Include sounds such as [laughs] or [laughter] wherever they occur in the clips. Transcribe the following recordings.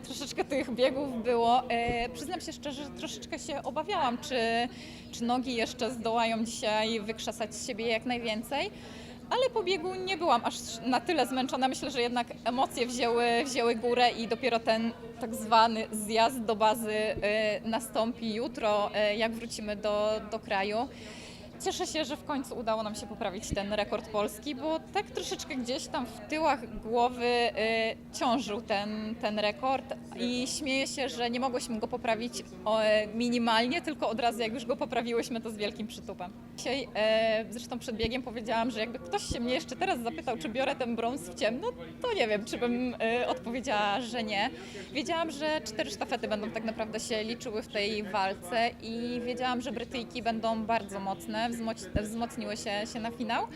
Troszeczkę tych biegów było. E, przyznam się szczerze, że troszeczkę się obawiałam, czy, czy nogi jeszcze zdołają dzisiaj wykrzesać z siebie jak najwięcej. Ale po biegu nie byłam aż na tyle zmęczona. Myślę, że jednak emocje wzięły, wzięły górę i dopiero ten tak zwany zjazd do bazy e, nastąpi jutro, e, jak wrócimy do, do kraju. Cieszę się, że w końcu udało nam się poprawić ten rekord polski, bo tak troszeczkę gdzieś tam w tyłach głowy y, ciążył ten, ten rekord i śmieję się, że nie mogłyśmy go poprawić o, minimalnie, tylko od razu jak już go poprawiłyśmy, to z wielkim przytupem. Dzisiaj e, zresztą przed biegiem powiedziałam, że jakby ktoś się mnie jeszcze teraz zapytał, czy biorę ten brąz w ciemno, to nie wiem, czy bym e, odpowiedziała, że nie. Wiedziałam, że cztery sztafety będą tak naprawdę się liczyły w tej walce i wiedziałam, że Brytyjki będą bardzo mocne, wzmocniły się, się na finał.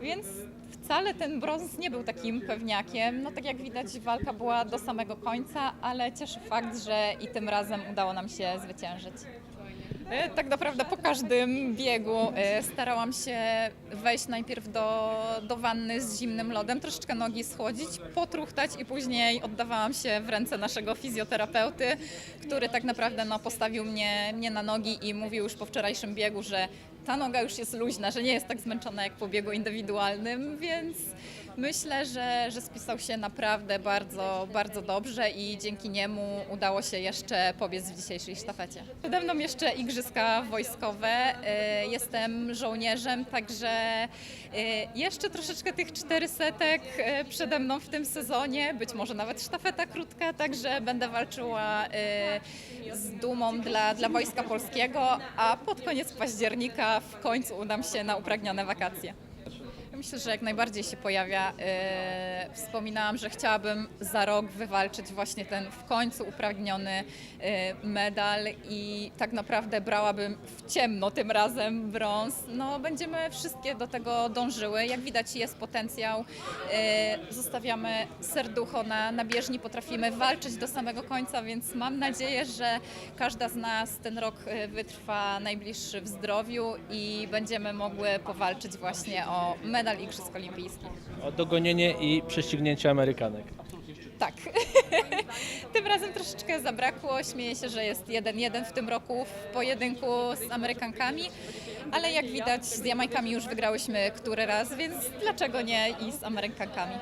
Więc wcale ten brąz nie był takim pewniakiem. No tak jak widać walka była do samego końca, ale cieszy fakt, że i tym razem udało nam się zwyciężyć. E, Tak naprawdę po każdym biegu e, starałam się wejść najpierw do, do wanny z zimnym lodem, troszeczkę nogi schłodzić, potruchtać i później oddawałam się w ręce naszego fizjoterapeuty, który tak naprawdę no, postawił mnie, mnie na nogi i mówił już po wczorajszym biegu, że ta noga już jest luźna, że nie jest tak zmęczona jak po biegu indywidualnym, więc myślę, że, że spisał się naprawdę bardzo, bardzo dobrze i dzięki niemu udało się jeszcze pobiec w dzisiejszej sztafecie. Przede mną jeszcze igrzyska wojskowe. E, Jestem żołnierzem, także e, jeszcze troszeczkę tych 400 e, przede mną w tym sezonie, być może nawet sztafeta krótka, także będę walczyła z dumą dla, dla Wojska Polskiego, a pod koniec października w końcu udam się na upragnione wakacje. Myślę, że jak najbardziej się pojawia. E, Wspominałam, że chciałabym za rok wywalczyć właśnie ten w końcu uprawniony e, medal i tak naprawdę brałabym w ciemno tym razem brąz. No, będziemy wszystkie do tego dążyły. Jak widać jest potencjał. E, Zostawiamy serducho na, na bieżni, potrafimy walczyć do samego końca, więc mam nadzieję, że każda z nas ten rok wytrwa najbliższy w zdrowiu i będziemy mogły powalczyć właśnie o medal Igrzysk Olimpijskich. O dogonienie i prześcignięcie Amerykanek. Tak. [laughs] tym razem troszeczkę zabrakło. Śmieję się, że jest 1-1 w tym roku w pojedynku z Amerykankami, ale jak widać z Jamajkami już wygrałyśmy który raz, więc dlaczego nie i z Amerykankami.